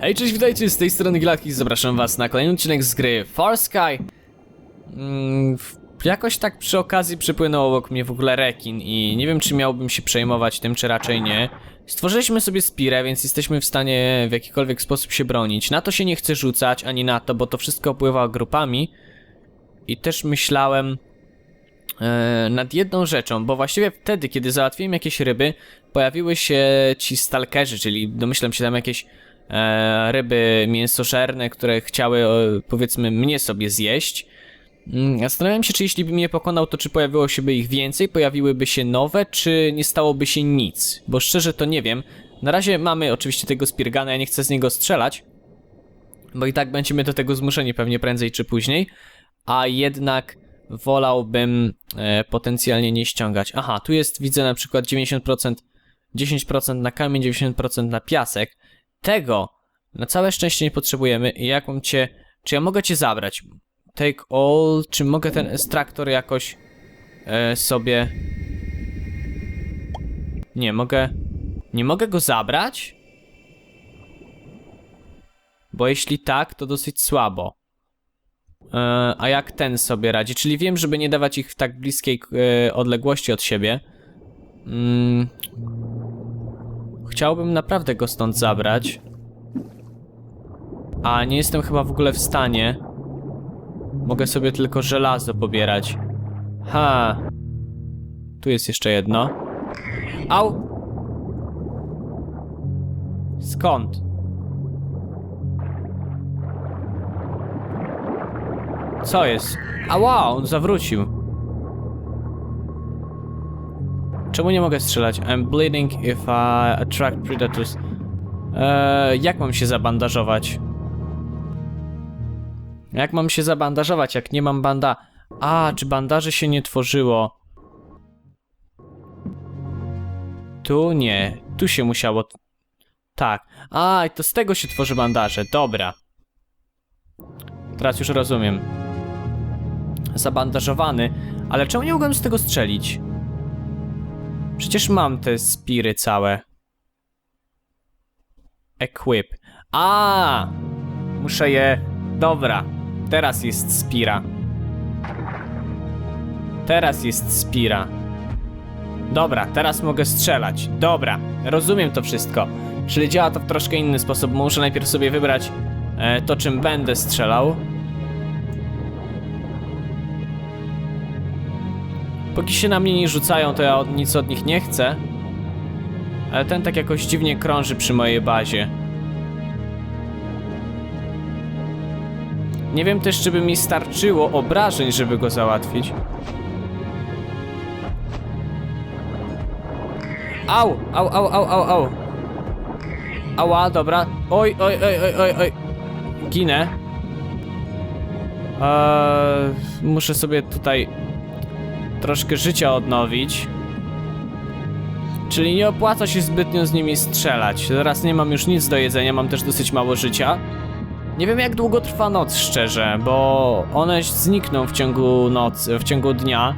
Hej, cześć, witajcie, z tej strony Gilaki, zapraszam was na kolejny odcinek z gry Far Sky. Mm, jakoś tak przy okazji przypłynął obok mnie w ogóle rekin i nie wiem, czy miałbym się przejmować tym, czy raczej nie. Stworzyliśmy sobie spirę, więc jesteśmy w stanie w jakikolwiek sposób się bronić. Na to się nie chcę rzucać, ani na to, bo to wszystko pływa grupami. I też myślałem e, nad jedną rzeczą, bo właściwie wtedy, kiedy załatwiłem jakieś ryby, pojawiły się ci stalkerzy, czyli domyślam się tam jakieś ryby mięsożerne, które chciały, e, powiedzmy, mnie sobie zjeść. Mm, Zastanawiam się, czy jeśli bym je pokonał, to czy pojawiło się by ich więcej, pojawiłyby się nowe, czy nie stałoby się nic, bo szczerze to nie wiem. Na razie mamy oczywiście tego Spirgana, ja nie chcę z niego strzelać, bo i tak będziemy do tego zmuszeni pewnie prędzej czy później, a jednak wolałbym e, potencjalnie nie ściągać. Aha, tu jest, widzę na przykład 90%, 10% na kamień, 90% na piasek. Tego na całe szczęście nie potrzebujemy. I jak mam cię, czy ja mogę cię zabrać? Take all, czy mogę ten ekstraktor jakoś e, sobie... Nie, mogę... Nie mogę go zabrać? Bo jeśli tak, to dosyć słabo. E, a jak ten sobie radzi? Czyli wiem, żeby nie dawać ich w tak bliskiej e, odległości od siebie. Mm. Chciałbym naprawdę go stąd zabrać. A nie jestem chyba w ogóle w stanie. Mogę sobie tylko żelazo pobierać. Ha. Tu jest jeszcze jedno. Au! Skąd? Co jest? A wow, on zawrócił. Czemu nie mogę strzelać? I'm bleeding if I attract predators. Eee, jak mam się zabandażować? Jak mam się zabandażować, jak nie mam banda... A, czy bandaży się nie tworzyło? Tu nie. Tu się musiało... Tak. A, to z tego się tworzy bandaże. Dobra. Teraz już rozumiem. Zabandażowany. Ale czemu nie mogłem z tego strzelić? Przecież mam te spiry całe. Equip. A! Muszę je. Dobra. Teraz jest spira. Teraz jest spira. Dobra, teraz mogę strzelać. Dobra, rozumiem to wszystko. Czyli działa to w troszkę inny sposób. Muszę najpierw sobie wybrać e, to, czym będę strzelał. Póki się na mnie nie rzucają, to ja od, nic od nich nie chcę. Ale ten tak jakoś dziwnie krąży przy mojej bazie. Nie wiem też, czy by mi starczyło obrażeń, żeby go załatwić. Au, au, au, au, au, au. Ała, dobra. Oj, oj, oj, oj, oj, oj. Ginę. Eee, muszę sobie tutaj troszkę życia odnowić. Czyli nie opłaca się zbytnio z nimi strzelać. Teraz nie mam już nic do jedzenia, mam też dosyć mało życia. Nie wiem jak długo trwa noc, szczerze, bo one znikną w ciągu nocy, w ciągu dnia.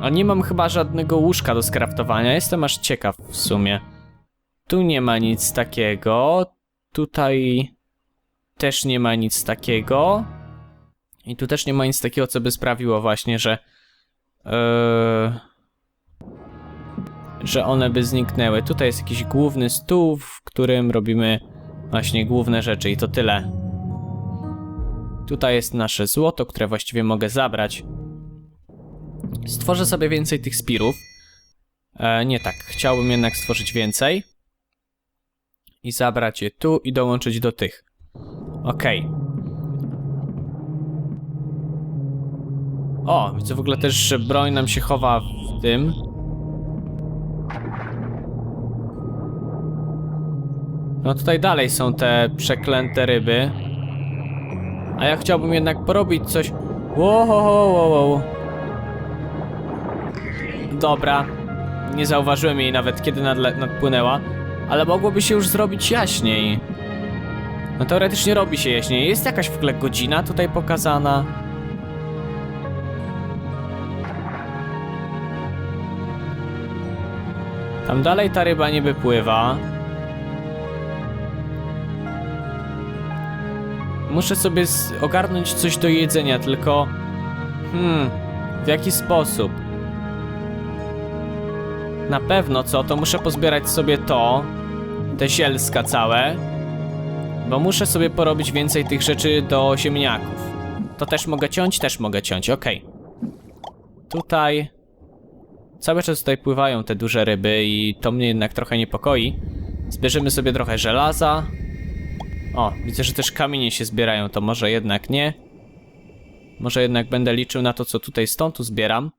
A nie mam chyba żadnego łóżka do skraftowania, jestem aż ciekaw w sumie. Tu nie ma nic takiego. Tutaj też nie ma nic takiego. I tu też nie ma nic takiego, co by sprawiło właśnie, że. Yy, że one by zniknęły. Tutaj jest jakiś główny stół, w którym robimy właśnie główne rzeczy i to tyle. Tutaj jest nasze złoto, które właściwie mogę zabrać. Stworzę sobie więcej tych spirów. E, nie tak, chciałbym jednak stworzyć więcej. I zabrać je tu i dołączyć do tych. Okej. O, widzę w ogóle też, że broń nam się chowa w tym. No tutaj dalej są te przeklęte ryby. A ja chciałbym jednak porobić coś. Wow. Dobra. Nie zauważyłem jej nawet kiedy nadpłynęła. Ale mogłoby się już zrobić jaśniej. No teoretycznie robi się jaśniej. Jest jakaś w ogóle godzina tutaj pokazana. Tam dalej ta ryba niby pływa. Muszę sobie ogarnąć coś do jedzenia, tylko... Hmm, w jaki sposób? Na pewno co, to muszę pozbierać sobie to, te zielska całe, bo muszę sobie porobić więcej tych rzeczy do ziemniaków. To też mogę ciąć? Też mogę ciąć, okej. Tutaj... Cały czas tutaj pływają te duże ryby i to mnie jednak trochę niepokoi. Zbierzemy sobie trochę żelaza. O, widzę, że też kamienie się zbierają, to może jednak nie. Może jednak będę liczył na to, co tutaj stąd tu zbieram.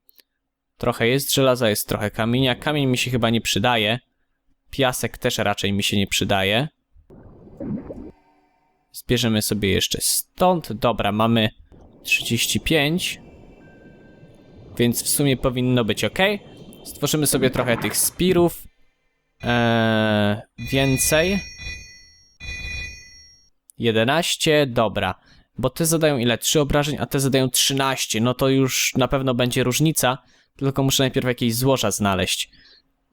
Trochę jest żelaza, jest trochę kamienia. Kamień mi się chyba nie przydaje. Piasek też raczej mi się nie przydaje. Zbierzemy sobie jeszcze stąd. Dobra, mamy 35. Więc w sumie powinno być ok. Stworzymy sobie trochę tych spirów. Eee, więcej. 11, dobra. Bo te zadają ile? 3 obrażeń, a te zadają 13. No to już na pewno będzie różnica. Tylko muszę najpierw jakieś złoża znaleźć.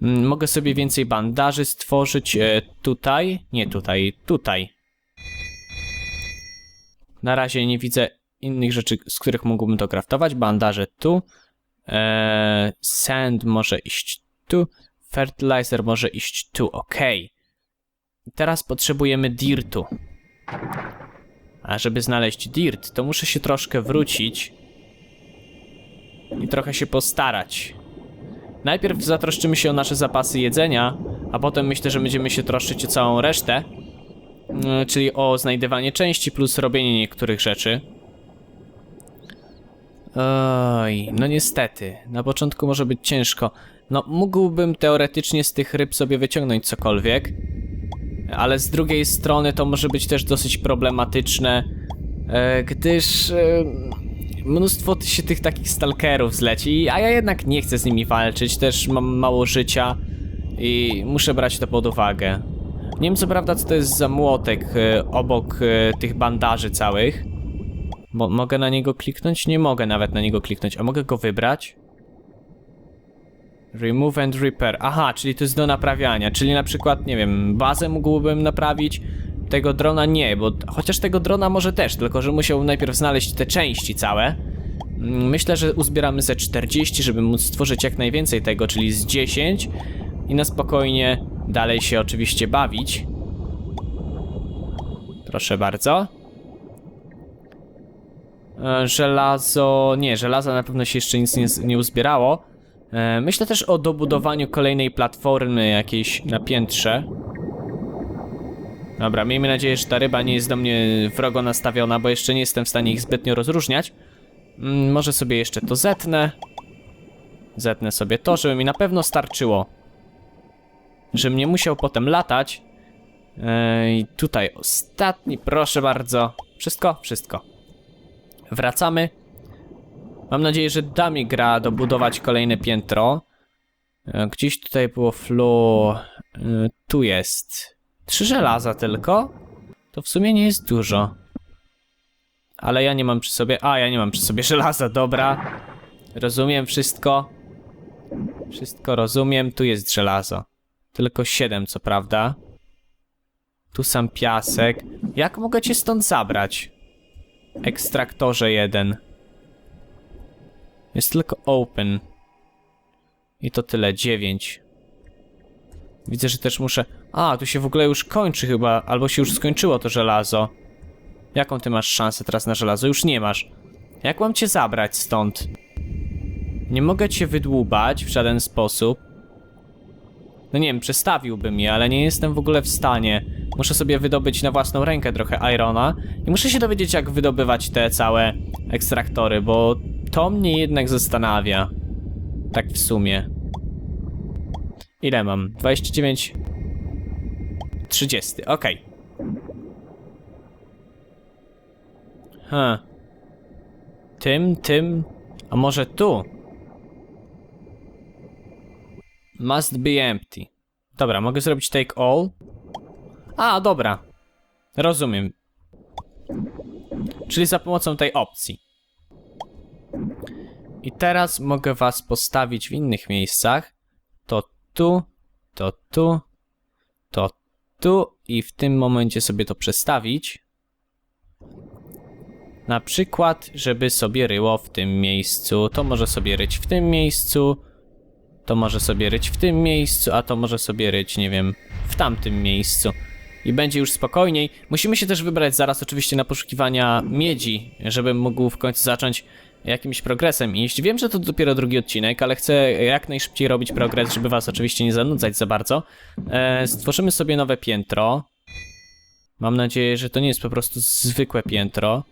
Mm, Mogę sobie więcej bandaży stworzyć e, tutaj. Nie tutaj, tutaj. Na razie nie widzę innych rzeczy, z których mógłbym to craftować. Bandaże tu. Eee, sand może iść tu. Fertilizer może iść tu. Ok. Teraz potrzebujemy dirtu. A żeby znaleźć dirt, to muszę się troszkę wrócić i trochę się postarać. Najpierw zatroszczymy się o nasze zapasy jedzenia, a potem myślę, że będziemy się troszczyć o całą resztę, mm, czyli o znajdywanie części plus robienie niektórych rzeczy. Oj, no niestety, na początku może być ciężko. No, mógłbym teoretycznie z tych ryb sobie wyciągnąć cokolwiek, ale z drugiej strony to może być też dosyć problematyczne, e, gdyż e, mnóstwo się tych takich stalkerów zleci, a ja jednak nie chcę z nimi walczyć, też mam mało życia i muszę brać to pod uwagę. Nie wiem co prawda co to jest za młotek e, obok tych bandaży całych. Mo mogę na niego kliknąć? Nie mogę nawet na niego kliknąć, a mogę go wybrać? Remove and repair. Aha, czyli to jest do naprawiania. Czyli na przykład, nie wiem, bazę mógłbym naprawić. Tego drona nie, bo chociaż tego drona może też, tylko że musiał najpierw znaleźć te części całe. Mm, Myślę, że uzbieramy ze 40, żeby móc stworzyć jak najwięcej tego, czyli z 10 i na spokojnie dalej się oczywiście bawić. Proszę bardzo. E, Żelazo. Nie, żelaza na pewno się jeszcze nic nie, nie uzbierało. E, Myślę też o dobudowaniu kolejnej platformy jakiejś na piętrze. Dobra, miejmy nadzieję, że ta ryba nie jest do mnie wrogo nastawiona, bo jeszcze nie jestem w stanie ich zbytnio rozróżniać. Mm, Może sobie jeszcze to zetnę. Zetnę sobie to, żeby mi na pewno starczyło. Żebym nie musiał potem latać. E, I tutaj ostatni, proszę bardzo. Wszystko? Wszystko. Wracamy. Mam nadzieję, że da mi gra dobudować kolejne piętro. E, Gdzieś tutaj było flu. e, Tu jest. Trzy żelaza tylko? To w sumie nie jest dużo. Ale ja nie mam przy sobie. A, ja nie mam przy sobie żelaza, dobra. Rozumiem wszystko. Wszystko rozumiem. Tu jest żelazo. Tylko siedem, co prawda. Tu sam piasek. Jak mogę cię stąd zabrać? Ekstraktorze jeden. Jest tylko open. I to tyle, 9. Widzę, że też muszę... A, tu się w ogóle już kończy chyba, albo się już skończyło to żelazo. Jaką ty masz szansę teraz na żelazo? Już nie masz. Jak mam cię zabrać stąd? Nie mogę cię wydłubać w żaden sposób. No nie wiem, przestawiłbym je, ale nie jestem w ogóle w stanie. Muszę sobie wydobyć na własną rękę trochę irona i muszę się dowiedzieć, jak wydobywać te całe ekstraktory, bo to mnie jednak zastanawia. Tak w sumie. Ile mam? 29. 30, okej. Huh. Tym, tym. A może tu? Must be empty. Dobra, mogę zrobić take all? A, dobra. Rozumiem. Czyli za pomocą tej opcji. I teraz mogę was postawić w innych miejscach. To tu, to tu, to tu i w tym momencie sobie to przestawić. Na przykład, żeby sobie ryło w tym miejscu. To może sobie ryć w tym miejscu. To może sobie ryć w tym miejscu, a to może sobie ryć, nie wiem, w tamtym miejscu. I będzie już spokojniej. Musimy się też wybrać zaraz oczywiście na poszukiwania miedzi, żebym mógł w końcu zacząć jakimś progresem iść. Wiem, że to dopiero drugi odcinek, ale chcę jak najszybciej robić progres, żeby was oczywiście nie zanudzać za bardzo. E, stworzymy sobie nowe piętro. Mam nadzieję, że to nie jest po prostu zwykłe piętro.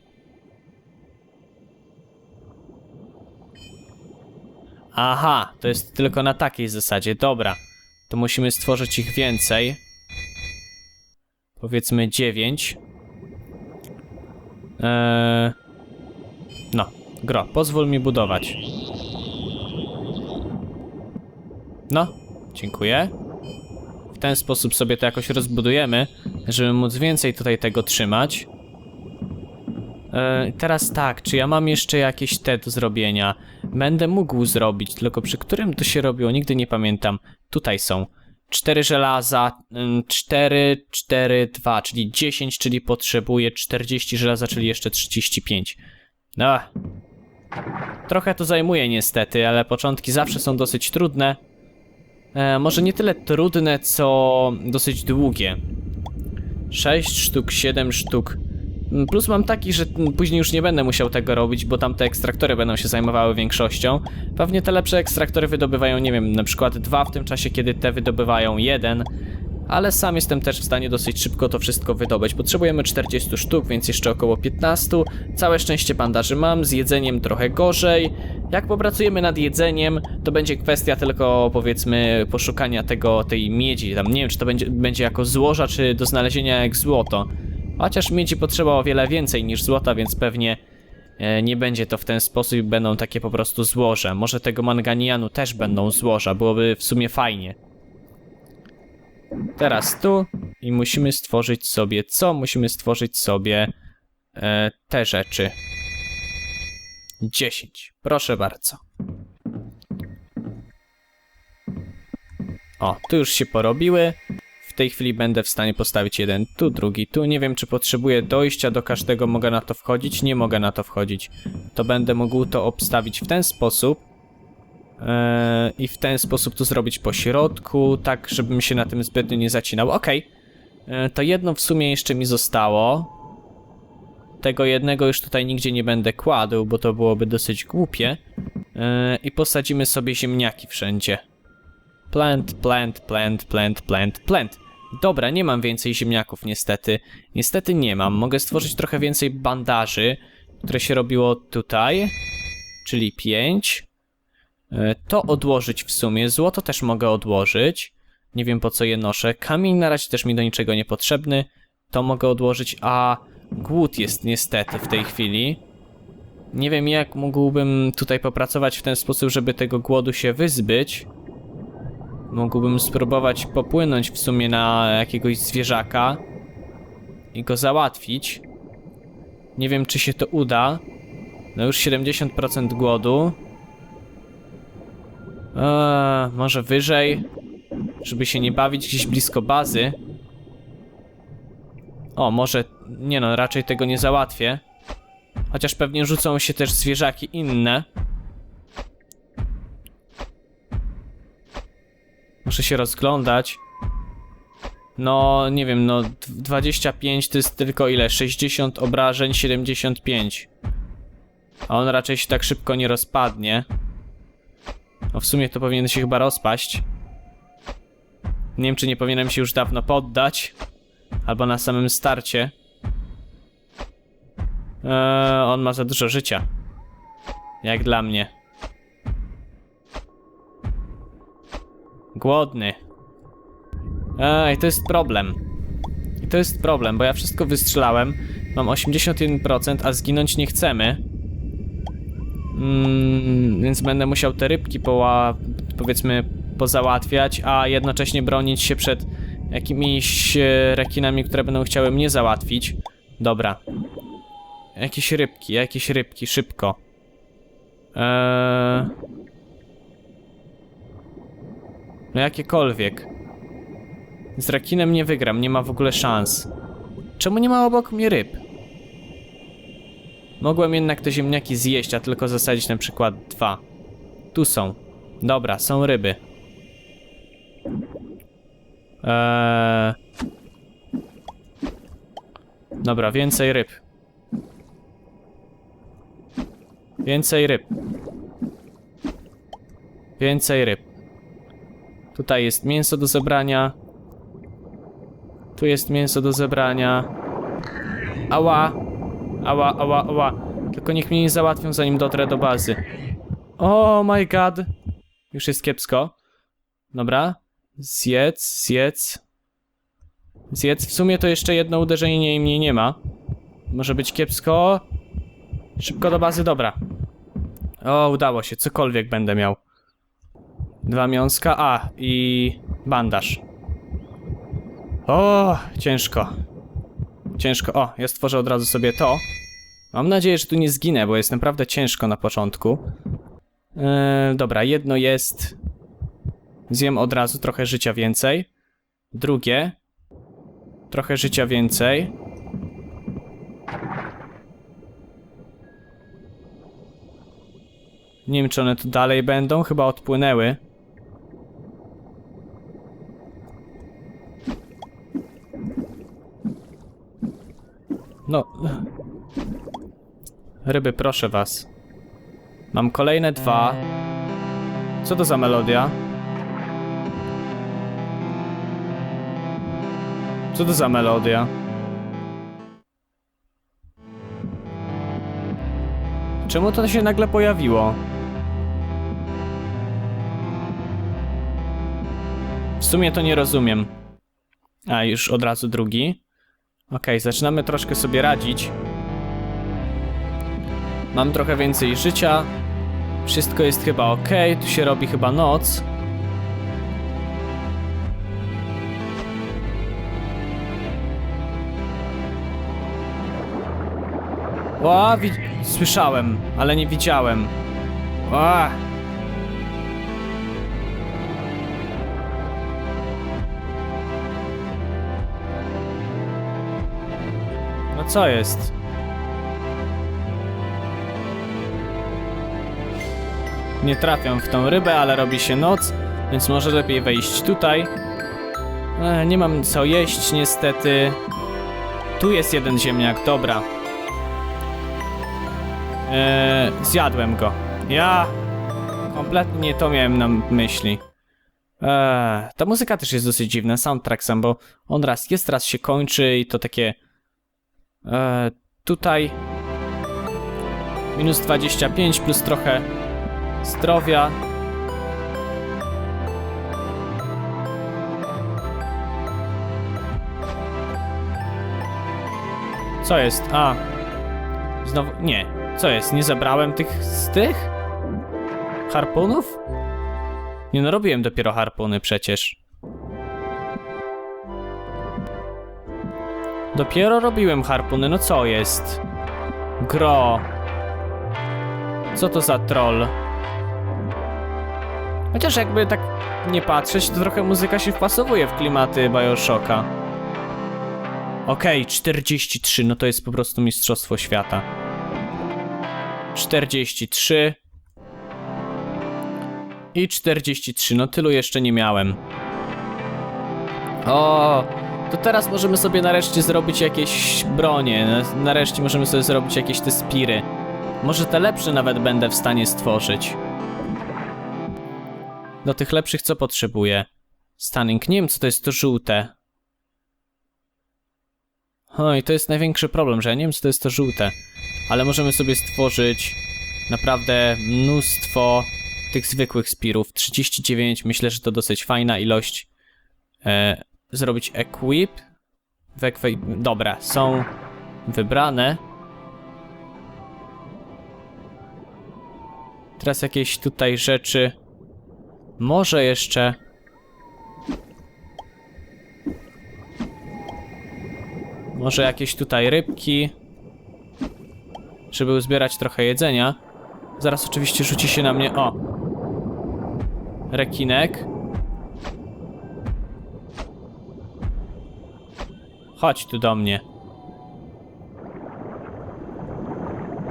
Aha, to jest tylko na takiej zasadzie. Dobra, to musimy stworzyć ich więcej. Powiedzmy 9. Eee... No, gro, pozwól mi budować. No, dziękuję. W ten sposób sobie to jakoś rozbudujemy, żeby móc więcej tutaj tego trzymać. E, teraz tak, czy ja mam jeszcze jakieś te do zrobienia? Będę mógł zrobić, tylko przy którym to się robiło, nigdy nie pamiętam. Tutaj są. 4 żelaza, 4, 4, 2, czyli 10, czyli potrzebuję 40 żelaza, czyli jeszcze 35. No. Trochę to zajmuje niestety, ale początki zawsze są dosyć trudne. E, może nie tyle trudne, co dosyć długie. 6 sztuk, 7 sztuk. Mm, Plus mam taki, że później już nie będę musiał tego robić, bo tamte ekstraktory będą się zajmowały większością. Pewnie te lepsze ekstraktory wydobywają, nie wiem, na przykład dwa w tym czasie, kiedy te wydobywają jeden. Ale sam jestem też w stanie dosyć szybko to wszystko wydobyć. Potrzebujemy 40 sztuk, więc jeszcze około 15. Całe szczęście bandaży mam, z jedzeniem trochę gorzej. Jak popracujemy nad jedzeniem, to będzie kwestia tylko powiedzmy poszukania tego, tej miedzi. Tam nie wiem, czy to będzie, będzie jako złoża, czy do znalezienia jak złoto. Chociaż miedzi potrzeba o wiele więcej niż złota, więc pewnie e, nie będzie to w ten sposób będą takie po prostu złoże. Może tego manganianu też będą złoża, byłoby w sumie fajnie. Teraz tu i musimy stworzyć sobie co? Musimy stworzyć sobie e, te rzeczy. 10. Proszę bardzo. O, tu już się porobiły. W tej chwili będę w stanie postawić jeden tu, drugi tu. Nie wiem, czy potrzebuję dojścia do każdego, mogę na to wchodzić? Nie mogę na to wchodzić. To będę mógł to obstawić w ten sposób. Eee, I w ten sposób to zrobić po środku, tak żebym się na tym zbytnio nie zacinał. Okej. Eee, To jedno w sumie jeszcze mi zostało. Tego jednego już tutaj nigdzie nie będę kładł, bo to byłoby dosyć głupie. Eee, I posadzimy sobie ziemniaki wszędzie. Plant, plant, plant, plant, plant, plant. Dobra, nie mam więcej ziemniaków niestety. Niestety nie mam. Mogę stworzyć trochę więcej bandaży, które się robiło tutaj. Czyli 5. To odłożyć w sumie. Złoto też mogę odłożyć. Nie wiem po co je noszę. Kamień na razie też mi do niczego niepotrzebny. To mogę odłożyć, a głód jest niestety w tej chwili. Nie wiem jak mógłbym tutaj popracować w ten sposób, żeby tego głodu się wyzbyć. Mógłbym spróbować popłynąć w sumie na jakiegoś zwierzaka i go załatwić. Nie wiem, czy się to uda. No już 70% głodu. Eee, może wyżej, żeby się nie bawić gdzieś blisko bazy. O, może... Nie no, raczej tego nie załatwię. Chociaż pewnie rzucą się też zwierzaki inne. Muszę się rozglądać. No, nie wiem, no 25 to jest tylko ile? 60 obrażeń, 75. A on raczej się tak szybko nie rozpadnie. No w sumie to powinien się chyba rozpaść. Nie wiem, czy nie powinienem się już dawno poddać. Albo na samym starcie. Eee, on ma za dużo życia. Jak dla mnie. Głodny. Ej, to jest problem. To jest problem, bo ja wszystko wystrzelałem. Mam 81%, a zginąć nie chcemy. Mm, więc będę musiał te rybki poła, powiedzmy, pozałatwiać, a jednocześnie bronić się przed jakimiś e, rekinami, które będą chciały mnie załatwić. Dobra. Jakieś rybki, jakieś rybki, szybko. Eee... No jakiekolwiek. Z rekinem nie wygram, nie ma w ogóle szans. Czemu nie ma obok mnie ryb? Mogłem jednak te ziemniaki zjeść, a tylko zasadzić na przykład dwa. Tu są. Dobra, są ryby. Eee... Dobra, więcej ryb. Więcej ryb. Więcej ryb. Tutaj jest mięso do zebrania. Tu jest mięso do zebrania. Ała. Ała, ała, ała. Tylko niech mnie nie załatwią zanim dotrę do bazy. Oh my god. Już jest kiepsko. Dobra. Zjedz, zjedz. Zjedz. W sumie to jeszcze jedno uderzenie i mnie nie ma. Może być kiepsko. Szybko do bazy, dobra. O, udało się, cokolwiek będę miał. Dwa miąska, a i bandaż. O, ciężko. Ciężko. O, ja stworzę od razu sobie to. Mam nadzieję, że tu nie zginę, bo jest naprawdę ciężko na początku. Eee, dobra, jedno jest. Zjem od razu trochę życia więcej. Drugie. Trochę życia więcej. Nie wiem, czy one tu dalej będą. Chyba odpłynęły. No. Ryby, proszę was. Mam kolejne dwa. Co to za melodia? Co to za melodia? Czemu to się nagle pojawiło? W sumie to nie rozumiem. A, już od razu drugi. Okej, zaczynamy troszkę sobie radzić. Mam trochę więcej życia. Wszystko jest chyba ok. Tu się robi chyba noc. Wi- słyszałem, ale nie widziałem. O! Co jest? Nie trafiam w tą rybę, ale robi się noc, więc może lepiej wejść tutaj. E, nie mam co jeść niestety. Tu jest jeden ziemniak, dobra. E, zjadłem go. Ja kompletnie nie to miałem na myśli. Eee, ta muzyka też jest dosyć dziwna, soundtrack sam, bo on raz jest, raz się kończy i to takie... Eee, tutaj... Minus 25 plus trochę zdrowia. Co jest? A. Znowu. Nie. Co jest? Nie zabrałem tych z tych? Harpunów? Nie no, robiłem dopiero harpuny przecież. Dopiero robiłem harpuny, no co jest? Gro. Co to za troll? Chociaż jakby tak nie patrzeć, to trochę muzyka się wpasowuje w klimaty Bioshocka. Okej, 43, no to jest po prostu mistrzostwo świata. 43 i 43, no tylu jeszcze nie miałem. O, to teraz możemy sobie nareszcie zrobić jakieś bronie. Na- Nareszcie możemy sobie zrobić jakieś te spiry. Może te lepsze nawet będę w stanie stworzyć. Do tych lepszych co potrzebuję? Stunning, nie wiem co to jest to żółte. Oj, to jest największy problem, że ja nie wiem co to jest to żółte. Ale możemy sobie stworzyć naprawdę mnóstwo tych zwykłych spirów. 39, myślę, że to dosyć fajna ilość. E, zrobić equip. W. Dobra, są wybrane. Teraz jakieś tutaj rzeczy. Może jeszcze. Może jakieś tutaj rybki. Żeby uzbierać trochę jedzenia. Zaraz oczywiście rzuci się na mnie. O! Rekinek. Chodź tu do mnie.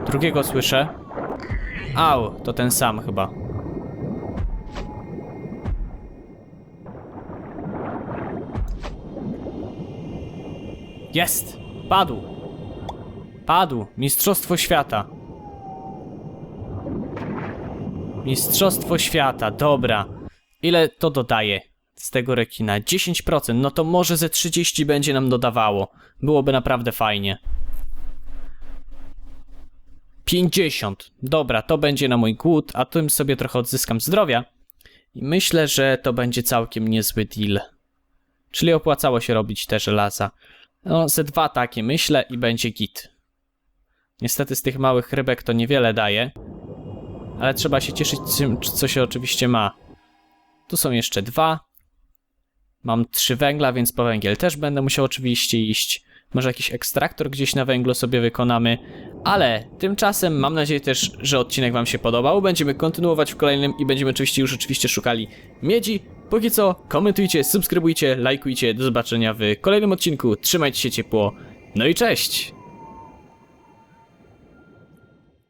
Drugiego słyszę. Au, to ten sam chyba. Jest! Padł! Padł! Mistrzostwo świata. Mistrzostwo świata, dobra. Ile to dodaje z tego rekina? 10%, no to może ze 30 będzie nam dodawało. Byłoby naprawdę fajnie. 50. Dobra, to będzie na mój głód, a tym sobie trochę odzyskam zdrowia. I myślę, że to będzie całkiem niezły deal. Czyli opłacało się robić te żelaza. No, ze dwa takie myślę i będzie git. Niestety z tych małych rybek to niewiele daje. Ale trzeba się cieszyć tym, co się oczywiście ma. Tu są jeszcze dwa. Mam trzy węgla, więc po węgiel też będę musiał oczywiście iść. Może jakiś ekstraktor gdzieś na węglu sobie wykonamy. Ale tymczasem mam nadzieję też, że odcinek Wam się podobał. Będziemy kontynuować w kolejnym i będziemy oczywiście już oczywiście szukali miedzi. Póki co, komentujcie, subskrybujcie, lajkujcie. Do zobaczenia w kolejnym odcinku. Trzymajcie się ciepło. No i cześć!